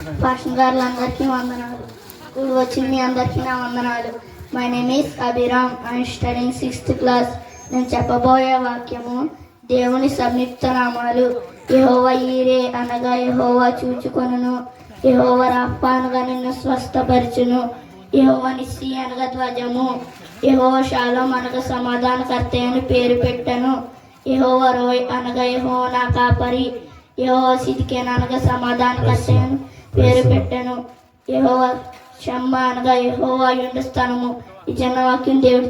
Passion గారులందరికీ వందనాలు. School వచ్చిన మీ అందరికీ నా వందనాలు. My name is Abhiram I studying sixth class నేను చెప్పబోయే వాక్యము దేవుని సంయుక్త నామాలు. యహోవ ఈరే అనగా యహోవ చూచుకొనును. యహోవ రాప్ప అనగా నిన్ను స్వస్థపరచును. యహోవ నిస్సి అనగా ధ్వజము. యహోవ శాలం అనగా సమాధానకర్త అని పేరు పెట్టను. యహోవ రోయ్ అనగా యహోవ నా కాపరి. యహోవ సిద్ధికేన్ అనగా సమాధానకర్త అని పేరు పెట్టను. యహోవ షమ్మ అనగా యహోవ యుండ స్థానము. ఈ చిన్న వాక్యం. దేవుడు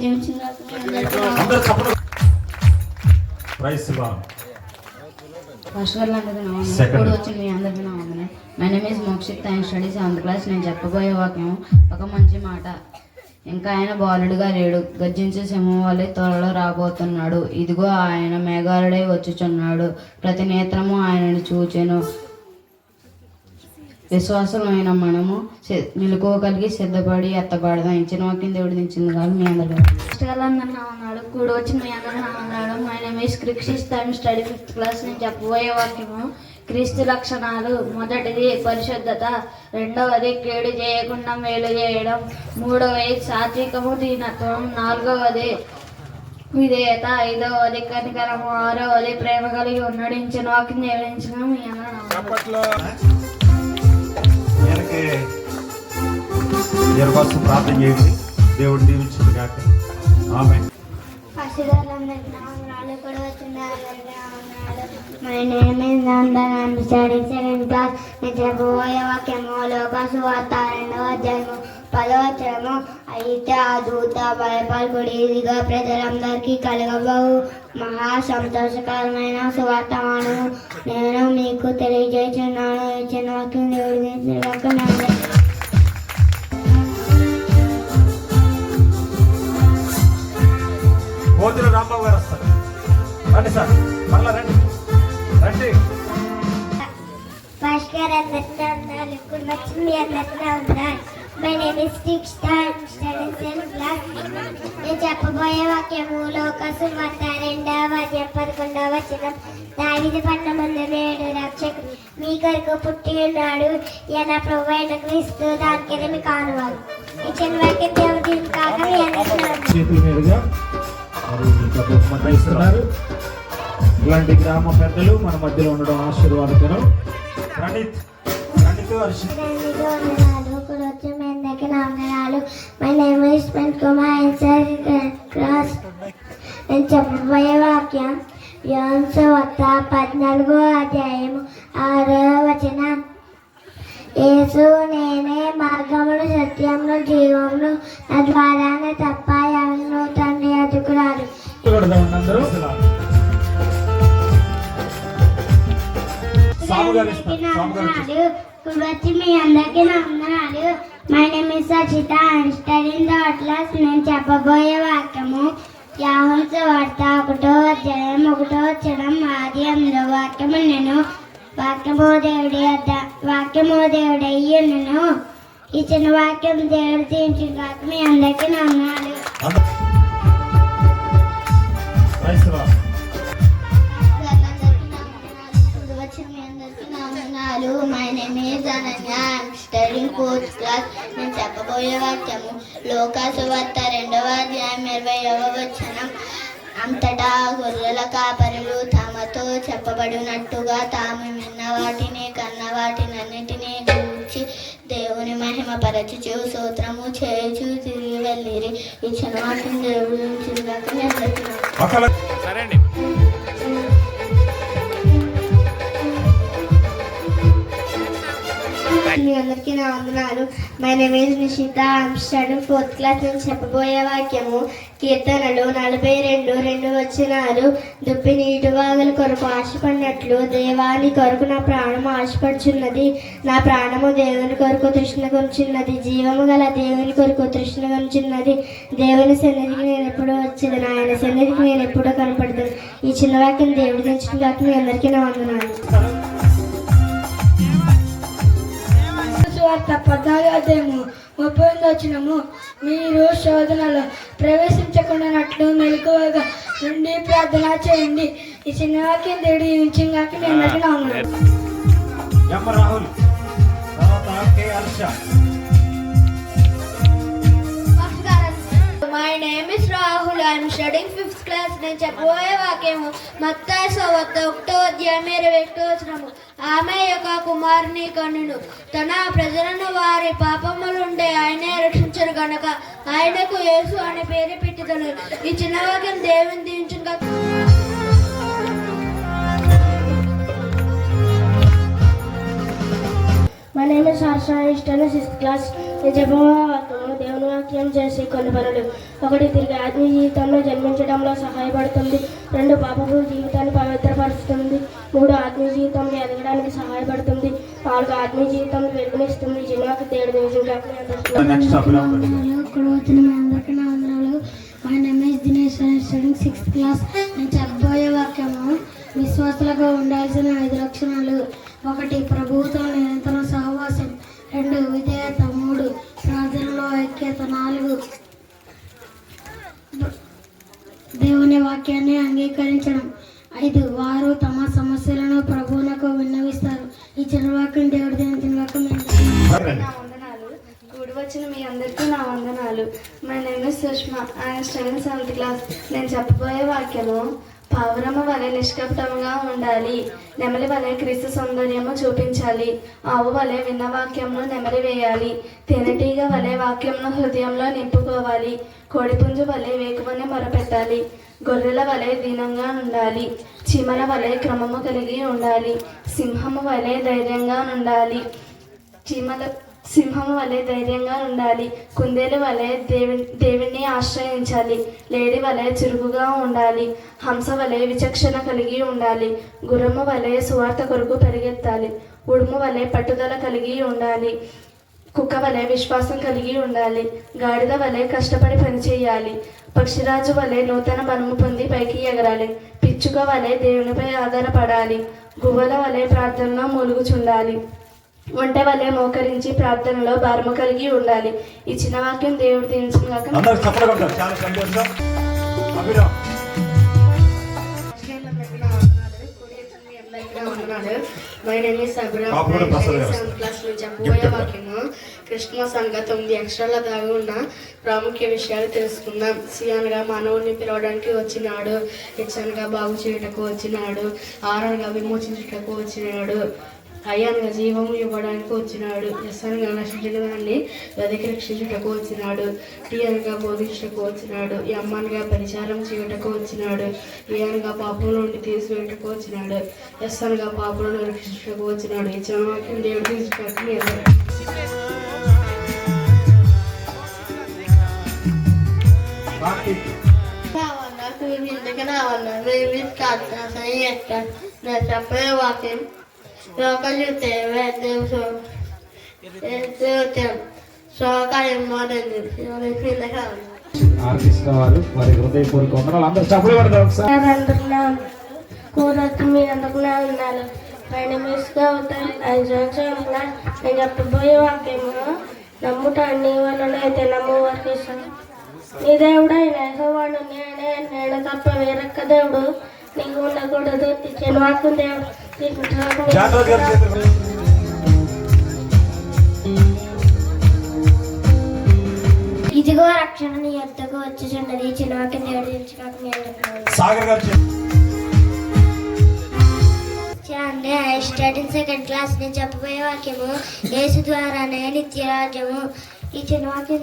మీ name is Mokshith and studies Andhra class నేను చెప్పబోయే వాక్యం ఒక మంచి మాట. ఇంకా ఆయన బాలుడుగా లేడు. గర్జించే సింహం వలె త్వరలో రాబోతున్నాడు. ఇదిగో ఆయన మేఘాలుడై వచ్చుచున్నాడు. ప్రతి నేత్రము ఆయనను చూచెను. విశ్వాసమైన మనము కలిగి సిద్ధపడి ఎత్తబడదాం. ఇచ్చిన వాక్యం దేవుడు దించింది కాదు మీ ఉన్నాడు కూడి వచ్చిన మీ అందరికీ నా ఉన్నాడు my name time study fifth class నేను చెప్పబోయే వాక్యము. క్రీస్తు లక్షణాలు. మొదటిది పరిశుద్ధత. రెండవది కేడు చేయకుండా మేలు చేయడం. మూడవది సాత్వికము దీనత్వం. నాలుగవది విధేయత. ఐదవది కనికరము. ఆరవది ప్రేమ కలిగి ఉన్నడించిన వాక్యం నివేదించిన మీ అందరూ నా వందనాలు. కోసం ప్రార్థన చేయండి. దేవుడు దీవించింది కాక ఆమె my name is Nandan and studying second class. నేను వాక్యము లోక సువార్త రెండవ అధ్యాయము. పదవచనము అయితే ఆ దూత భయపడుకుడి ఇదిగా ప్రజలందరికీ కలగబోవు. మహా సంతోషకరమైన సువార్తమాను. నేను మీకు తెలియజేస్తున్నాను. ఇచ్చిన వాక్యం దేవుడి రాంబాబు గారు వస్తారు. రండి సార్ మళ్ళా రండి. రండి. భాస్కర్ అందరికీ వందనాలు ఇప్పుడు వచ్చి మీ అందరికీ వందనాలు మై నేమ్ ఇస్ దీక్షిత నేను చెప్పబోయే వాక్యము లోక సువార్త రెండవ అధ్యాయం పదకొండవ వచనం. దావిది పట్ల ముందు నేడు రక్షకుడు మీ కొరకు పుట్టి ఉన్నాడు. ఈయన ప్రభు అయిన క్రీస్తు దానికి మీ కానువాడు. ఈ చిన్న వాక్యం దేవుడు దీని కాక మీ ఇలాంటి గ్రామ పెద్దలు మన మధ్యలో ఉండడం ఆశీర్వాదకరం. ప్రణీత్ ప్రణీత్ హర్షిత్ చెప్పబోయే వాక్యం యోన్స్ వత్త పద్నాలుగో అధ్యాయం ఆరో వచనం. యేసు నేనే మార్గమును సత్యమును జీవమును నా ద్వారానే తప్ప ఎవరు తండ్రి వచ్చి మీ అందరికీ నా వందనాలు my name is Sachita studying the atlas నేను చెప్పబోయే వాక్యము యాహోస్ వార్త ఒకటో అధ్యాయం ఒకటో వచ్చడం ఆది అందులో వాక్యము నేను వాక్యమో దేవుడి అద్ద వాక్యమో దేవుడి అయ్యను ఇచ్చిన వాక్యం దేవుడు తీర్చి కాక మీ అందరికీ నమ్మాలి. Praise lord. My name is Ananya studying fourth class. నేను చెప్పబోయే వాక్యము లోకాసు వార్త రెండవ అధ్యాయం ఇరవైవ వచనం. అంతటా గొర్రెల కాపరులు తమతో చెప్పబడినట్టుగా తాము విన్న వాటిని కన్న వాటినన్నిటినీ గూర్చి దేవుని మహిమ పరచుచు సూత్రము చేయుచు తిరిగి వెళ్ళిరి. ఇచ్చిన వాటిని దేవుడు చిరుగాక అందరికీ మీ అందరికీ నా వందనాలు. My name is Nishita I'm fourth class నుంచి చెప్పబోయే వాక్యము కీర్తనలు నలభై రెండు రెండు వచ్చినారు దుప్పి నీటి వాగుల కొరకు ఆశపడినట్లు దేవాని కొరకు నా ప్రాణం ఆశపడుచున్నది. నా ప్రాణము దేవుని కొరకు తృష్ణ కొంచున్నది జీవము గల దేవుని కొరకు తృష్ణ కొంచున్నది దేవుని సన్నిధికి నేను ఎప్పుడూ వచ్చేది ఆయన సన్నిధికి నేను ఎప్పుడూ కనపడుతుంది ఈ చిన్న వాక్యం దేవుడి తెచ్చిన వాక్యం మీ అందరికీ నా వందనాలు. సువార్త పద్నాలుగు అధ్యాయము ముప్పై వచ్చినము మీరు శోధనలో ప్రవేశించకుండానట్లు మెలకువగా నుండి ప్రార్థన చేయండి. ఈ చిన్న వాక్యం దేవుడి ఉంచింగాక నేను. ఎమ్మ రాహుల్. తర్వాత my name is Rahul I'm studying fifth class నేను చెప్పబోయే వాక్యము మత్తాయి సవత్త ఒకటో అధ్యాయం ఇరవై ఒకటో వచ్చినము ఆమె యొక్క కుమారుని కన్నును తన ప్రజలను వారి పాపములుండే ఆయనే రక్షించరు గనక ఆయనకు యేసు అనే పేరు పెట్టుదను. ఈ చిన్న వాక్యం దేవుని దీవించిన మా నేమ్ ఇస్ హర్ష ఇష్టం సిక్స్త్ క్లాస్ నేను వాక్యం చేసి కొన్ని పనులు ఒకటి తిరిగి ఆత్మీయ జీవితంలో జన్మించడంలో సహాయపడుతుంది. రెండు పాపపు జీవితాన్ని పవిత్రపరుస్తుంది. మూడు ఆత్మీయ జీవితంలో ఎదగడానికి సహాయపడుతుంది. నాలుగు ఆత్మీయ జీవితంలో వెలుగునిస్తుంది. జన్మకు నా దినేష్ స్టడింగ్ సిక్స్త్ క్లాస్ నేను చెప్పబోయే వాక్యము విశ్వాసులకు ఉండాల్సిన ఐదు లక్షణాలు. ఒకటి ప్రభువుతో కూడి వచ్చిన మీ అందరికీ నా వందనాలు. మై నేమ్ ఇస్ సుష్మా ఆయన స్టెవెన్ సెవెంత్ క్లాస్ నేను చెప్పబోయే వాక్యము పావురమ్మ వలె నిష్కపటముగా ఉండాలి. నెమలి వలె క్రీస్తు సౌందర్యము చూపించాలి. ఆవు వలె విన్న వాక్యంను నెమలి వేయాలి. తేనెటీగ వలె వాక్యంను హృదయంలో నింపుకోవాలి. కోడిపుంజు వలె వేకువని మొరపెట్టాలి. గొర్రెల వలె దీనంగా ఉండాలి. చీమల వలె క్రమము కలిగి ఉండాలి. సింహము వలె ధైర్యంగా ఉండాలి. చీమల సింహం వలె ధైర్యంగా ఉండాలి. కుందేలు వలె దేవి దేవుణ్ణి ఆశ్రయించాలి. లేడి వలె చురుకుగా ఉండాలి. హంస వలె విచక్షణ కలిగి ఉండాలి. గుర్రము వలె సువార్త కొరకు పరిగెత్తాలి. ఉడుము వలె పట్టుదల కలిగి ఉండాలి. కుక్క వలె విశ్వాసం కలిగి ఉండాలి. గాడిద వలె కష్టపడి పనిచేయాలి. పక్షిరాజు వలె నూతన బలము పొంది పైకి ఎగరాలి. పిచ్చుక వలె దేవునిపై ఆధారపడాలి. గువ్వల వలె ప్రార్థనలో మూలుగుచుండాలి. ఒంటె వలె మోకరించి ప్రార్థనలో భారము కలిగి ఉండాలి. ఈ చిన్న వాక్యం దేవుడు వాక్యము. క్రిస్మస్ అనగా తొమ్మిది అక్షరాల దాగి ఉన్న ప్రాముఖ్య విషయాలు తెలుసుకుందాం. సియాన్గా మానవుడిని పిలవడానికి వచ్చినాడు. హెచ్చనగా బాగు చేయుటకు వచ్చినాడు. ఆరనగా విమోచించుటకు వచ్చినాడు. అయ్యానుగా జీవము ఇవ్వడానికి వచ్చినాడు. ఎస్ అనగా నశించిన దాన్ని వెదకి రక్షించుటకు వచ్చినాడు. టీ అనగా బోధించుటకు వచ్చినాడు. ఎమ్ అనగా పరిచారం చేయుటకు వచ్చినాడు. ఏ అనగా పాపం నుండి తీసివేయటకు వచ్చినాడు. ఎస్ అనగా పాపలను రక్షించుటకు వచ్చినాడు. ఈ వాక్యం దేవుడు తీసుకుని కార్తీక్ నేను చెప్పే వాక్యం. లోకలితే సోకాయం మోడల్ ఆర్కెస్ట్రా వారు వారి హృదయపూర్వక వందనాలు. అందరూ చప్పట్లు కొడతారు ఒకసారి. కూరొచ్చి మీ అందరిలో ఉన్నారు మై నేమ్ ఇస్ గౌతమ్ ఐదు సంవత్సరాల నేను చెప్పబోయే వాక్యము నమ్ముట నీ వలన అయితే నమ్మవారికి నీ దేవుడు నేసవాడు నేనే. నేను తప్ప వేరొక్క దేవుడు నీకు ఉండకూడదు. ఇచ్చిన వాక్యం దేవుడు. జాగ్రత్త గారు చేతులు. ఇదిగో రక్షణ నీ యొద్దకు వచ్చుచున్నది చిన్న వాక్యం దేవుడు దించుకోక మీ అందరికీ సాగర్ గారు ఐ స్టడీ సెకండ్ క్లాస్ నేను చెప్పబోయే వాక్యము. యేసు ద్వారానే నిత్యరాజ్యము. ఈ చిన్న వాక్యం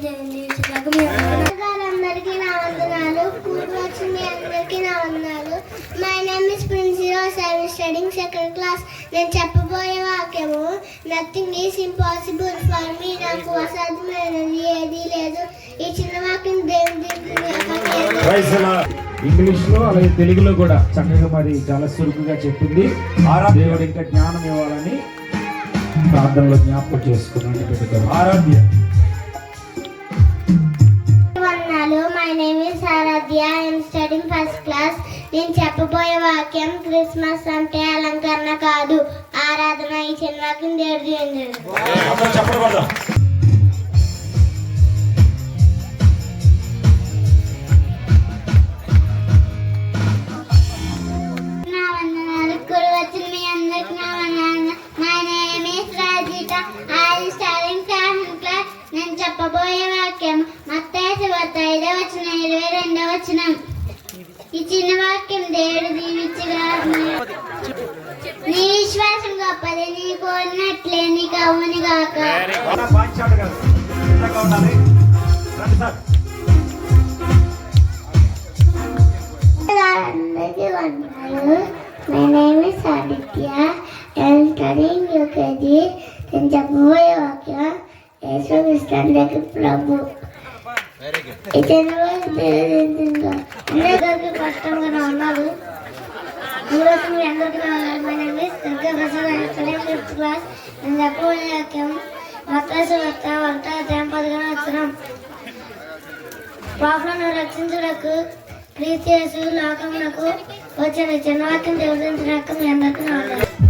అందరికీ నా వందనాలు. పూర్వచ్చి మీ అందరికీ నా వందనాలు. My name is principal I studying second class నేను చెప్పబోయే వాక్యము nothing is impossible for me నాకు అసాధ్యమైనది ఏదీ లేదు. ఈ చిన్న వాక్యం. ఇంగ్లీష్లో అలాగే తెలుగులో కూడా చక్కగా మరి చాలా చురుకుగా చెప్పింది. ఆరాధ్య దేవుడు ఇంకా జ్ఞానం ఇవ్వాలని ప్రార్థనలో జ్ఞాపకం చేసుకున్నాను ఆరాధ్య. ఫస్ట్ క్లాస్ నేను చెప్పబోయే వాక్యం క్రిస్మస్ అంటే అలంకరణ కాదు ఆరాధన. ఈ చిన్న వాక్యం దేవుడి నా నేను చెప్పబోయే వాక్యం మత్తయి వార్త ఐదవ వచ్చిన ఇరవై రెండవ వచ్చిన ఈ చిన్న వాక్యం దేవుడు దీవించగా నీ విశ్వాసం గొప్పది నీ కోరినట్లే ఉండాలి? రండి సార్. అందరికీ వందనాలు. My name is Aditya. And studying UKG. నేను చెప్పబోయే వాక్యం యేసు ప్రభు. ఈ జనవరి తెలియజేసిందిగా అందరికీ కష్టంగా ఉన్నారు ఈరోజు మీ అందరికీ my name is Durga Prasad and fifth class నేను వంట అధ్యాయం వచ్చినాం పాపలను రక్షించుటకు క్రీస్తు లోకమునకు వచ్చిన చిన్నవాక్యం దేవుడించినాక మీ అందరికీ